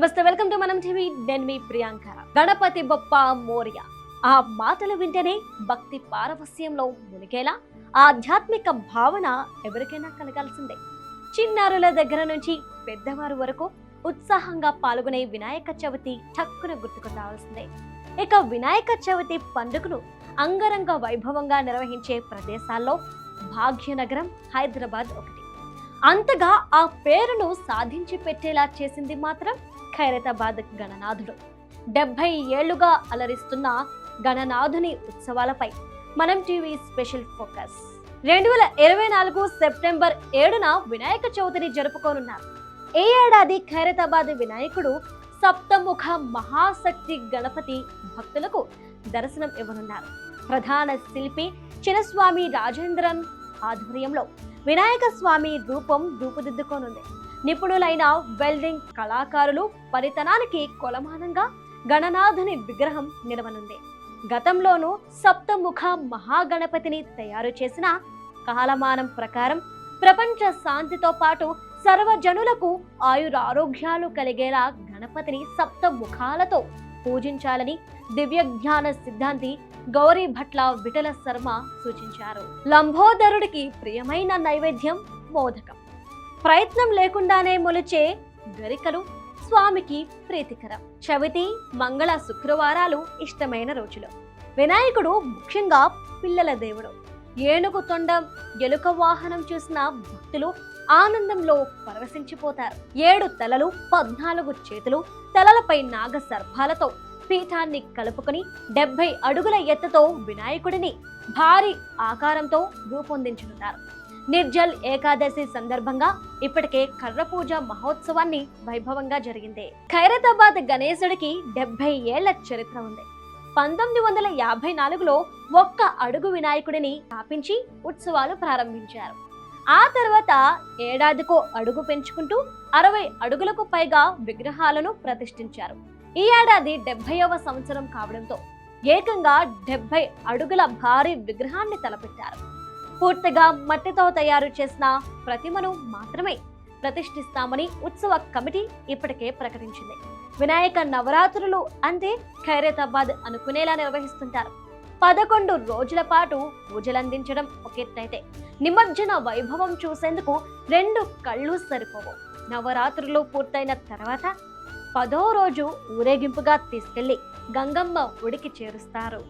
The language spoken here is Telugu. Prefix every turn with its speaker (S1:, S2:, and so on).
S1: నమస్తే వెల్కమ్ టు మనం టీవీ. నేను మీ ప్రియాంక. గణపతి బొప్ప మోర్య. ఆ మాటలు వింటేనే భక్తి పారవస్యంలో మునిగేలా ఆధ్యాత్మిక భావన ఎవరికైనా కలగాల్సిందే. చిన్నారుల దగ్గర నుంచి పెద్దవారు వరకు ఉత్సాహంగా పాల్గొనే వినాయక చవితి టక్కున గుర్తుకు రావాల్సిందే. ఇక వినాయక చవితి పండుగను అంగరంగ వైభవంగా నిర్వహించే ప్రదేశాల్లో భాగ్యనగరం హైదరాబాద్ ఒకటి. అంతగా ఆ పేరును సాధించి పెట్టేలా చేసింది మాత్రం ఖైరతాబాద్ గణనాథుడు. డెబ్బై ఏళ్ళుగా అలరిస్తున్న గణనాథుని ఉత్సవాలపై మనం టీవీ స్పెషల్ ఫోకస్. రెండు వేల ఇరవై నాలుగు సెప్టెంబర్ ఏడున వినాయక చవితిని జరుపుకోనున్నారు ఈ ఏడాది ఖైరతాబాద్ వినాయకుడు సప్తముఖ మహాశక్తి గణపతి భక్తులకు దర్శనం ఇవ్వనున్నారు. ప్రధాన శిల్పి చిన్నస్వామి రాజేంద్రన్ ఆధ్వర్యంలో వినాయక స్వామి రూపం రూపుదిద్దుకోనుంది. నిపుణులైన వెల్డింగ్ కళాకారులు పరితనానికి కొలమానంగా గణనాథుని విగ్రహం నిలవనుంది. గతంలోనూ సప్తముఖ మహాగణపతిని తయారు చేసిన కాలమానం ప్రకారం ప్రపంచ శాంతితో పాటు సర్వజనులకు ఆయురారోగ్యాలు కలిగేలా గణపతిని సప్త ముఖాలతో పూజించాలని దివ్యజ్ఞాన సిద్ధాంతి గౌరీ భట్ల విఠల శర్మ సూచించారు. లంబోదరుడికి ప్రియమైన నైవేద్యం మోదకం. ప్రయత్నం లేకుండానే మొలిచే గరికలు స్వామికి ప్రీతికరం. చవితి మంగళ శుక్రవారాలు ఇష్టమైన రోజులు. వినాయకుడు ముఖ్యంగా పిల్లల దేవుడు. ఏనుగు తొండం ఎలుక వాహనం చూసిన భక్తులు ఆనందంలో పరవశించిపోతారు. ఏడు తలలు పద్నాలుగు చేతులు తలలపై నాగ సర్భాలతో పీఠాన్ని కలుపుకొని డెబ్బై అడుగుల ఎత్తుతో వినాయకుడిని భారీ ఆకారంతో రూపొందించనున్నారు నిర్జల్ ఏకాదశి సందర్భంగా ఇప్పటికే కర్ర పూజ మహోత్సవాన్ని వైభవంగా జరిగింది. ఖైరతాబాద్ గణేశుడికి డెబ్బై ఏళ్ళ చరిత్ర ఉంది. పంతొమ్మిది వందల యాభై నాలుగులో ఒక్క అడుగు వినాయకుడిని స్థాపించి ఉత్సవాలు ప్రారంభించారు. ఆ తర్వాత ఏడాదికో అడుగు పెంచుకుంటూ అరవై అడుగులకు పైగా విగ్రహాలను ప్రతిష్ఠించారు. ఈ ఏడాది డెబ్బైవ సంవత్సరం కావడంతో ఏకంగా డెబ్బై అడుగుల భారీ విగ్రహాన్ని తలపెట్టారు. పూర్తిగా మట్టితో తయారు చేసిన ప్రతిమను మాత్రమే ప్రతిష్ఠిస్తామని ఉత్సవ కమిటీ ఇప్పటికే ప్రకటించింది. వినాయక నవరాత్రులు అంటే ఖైరతాబాద్ అనుకునేలా నిర్వహిస్తుంటారు. పదకొండు రోజుల పాటు పూజలందించడం ఒక ఎత్తైతే నిమజ్జన వైభవం చూసేందుకు రెండు కళ్ళు సరిపోవు. నవరాత్రులు పూర్తయిన తర్వాత పదో రోజు ఊరేగింపుగా తీసుకెళ్ళి గంగమ్మ ఒడికి చేరుస్తారు.